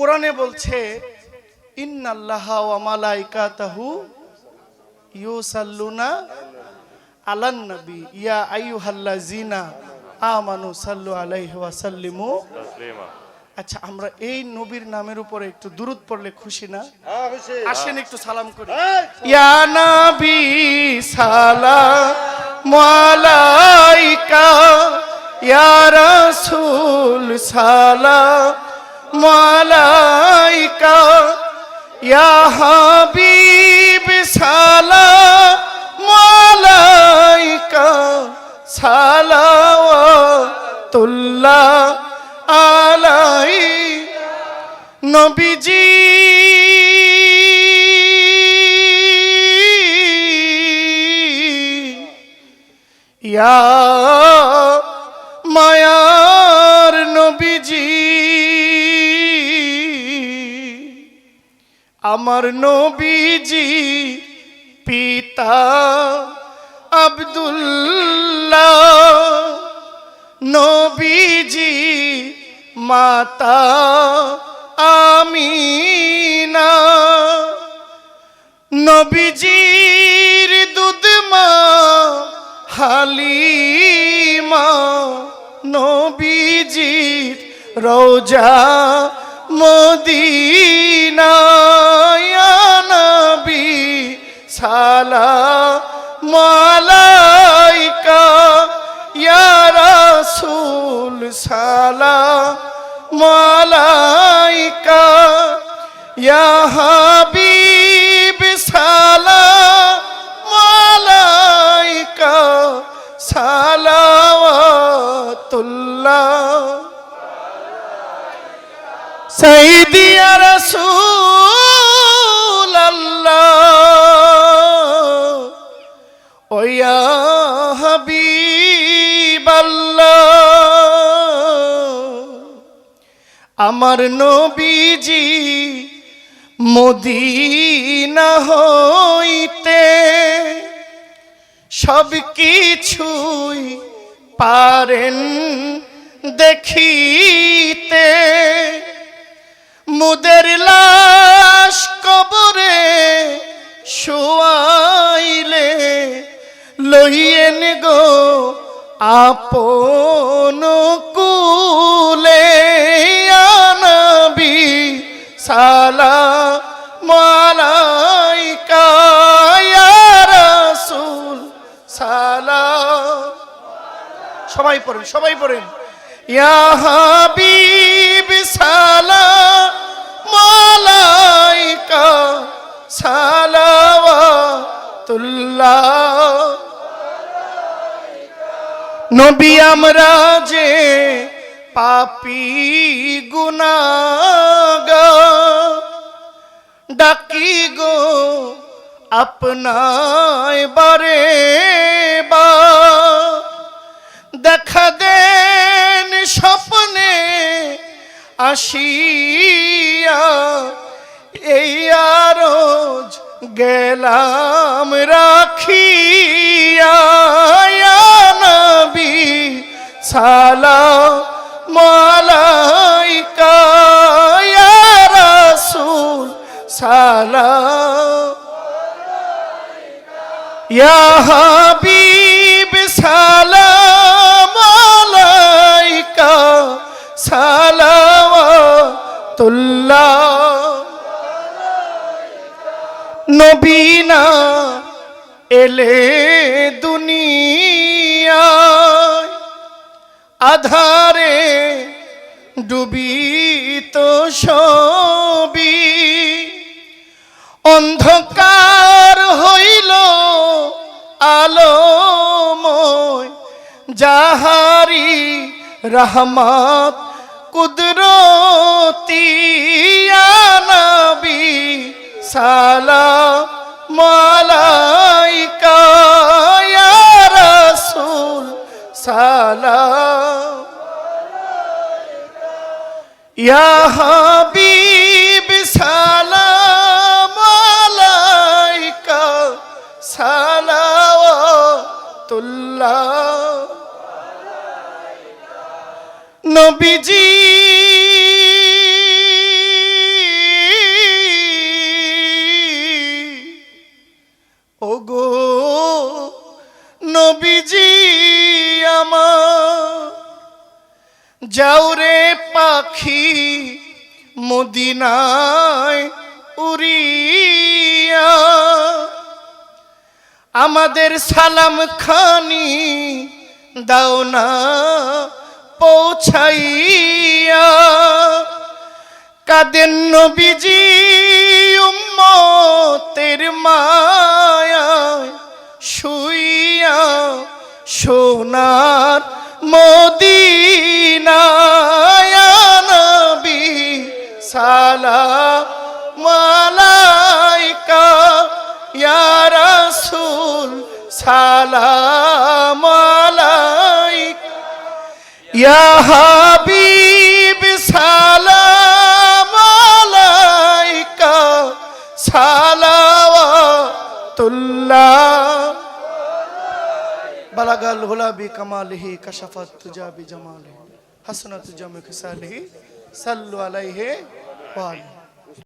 কোরআনে বলছে ইন্নাল্লাহ ওয়া মালাইকাতাহু ইউসাল্লুনা আলান নবী। ইয়া আইয়ুহাল্লাযিনা আমানু সাল্লু আলাইহি ওয়া সাল্লিমু। তাসলিমা আচ্ছা আমরা এই নবীর নামের উপরে একটু দুরুদ পড়লে খুশি না? আসেন একটু সালাম করি। ইয়া নবী সালাম আলাইকা। ইয়া রাসূল সালাম আলাইকা ইয়া হাবিব সালাম আলাইকা সালাওয়াতুল্লাহ আলাই নবীজি ইয়া আমার নবীজি পিতা আব্দুল্লাহ নবীজি মাতা আমিনা। নবীজির দুধমা হালিমা নবীজির রোজা মদিনা। সালা মালাইকা ইয়া রাসূল সালা মালাইকা ইয়া হাবিব সালাম আলাইকা সালাওয়াতুল্লাহ। সাইদি ইয়া আমার নবীজি মদিনা হইতে সব কিছুই পারেন দেখিতে। মুদের লাশ কবরে সবাই পড়েন সবাই পড়েন। নবী আমরা যে পাপি গুনাগা ডাকি গো আপনায় বারে বা দেখা দেন স্বপ্নে আসিয়া এই আরজ গেলাম রাখিয়া। নবী সালা মালাইকা রাসূল সালাম ইয়া দুনিয়ায় আধারে ডুবিত সবি অন্ধকার হইল আলোময় যাহারি রহমত কুদরতি নবী সালা ইয়া হাবিব সালাম আলাইকা সালাওয়াতুল্লাহ। নবীজি ওগো নবীজি আমার যাও রে পাখি মদিনায় উড়িয়া, আমাদের সালাম খানি দাও না পৌঁছাইয়া। কাদের নবীজি উম্মতের মায়ায় শুইয়া, সোনার মদিনায় সালাম আলাইকা ইয়া রাসূল, সালাম আলাইকা। ইয়া হাবিব, সালাম আলাইকা, সালাওয়াতুল্লাহ। বালাগাল হুলা বি কামালিহি, কাশাফাত তুজা বি জামালিহি, হাসনাত জামে খিসালিহি সাল্লু আলাইহি ওয়া আলিহি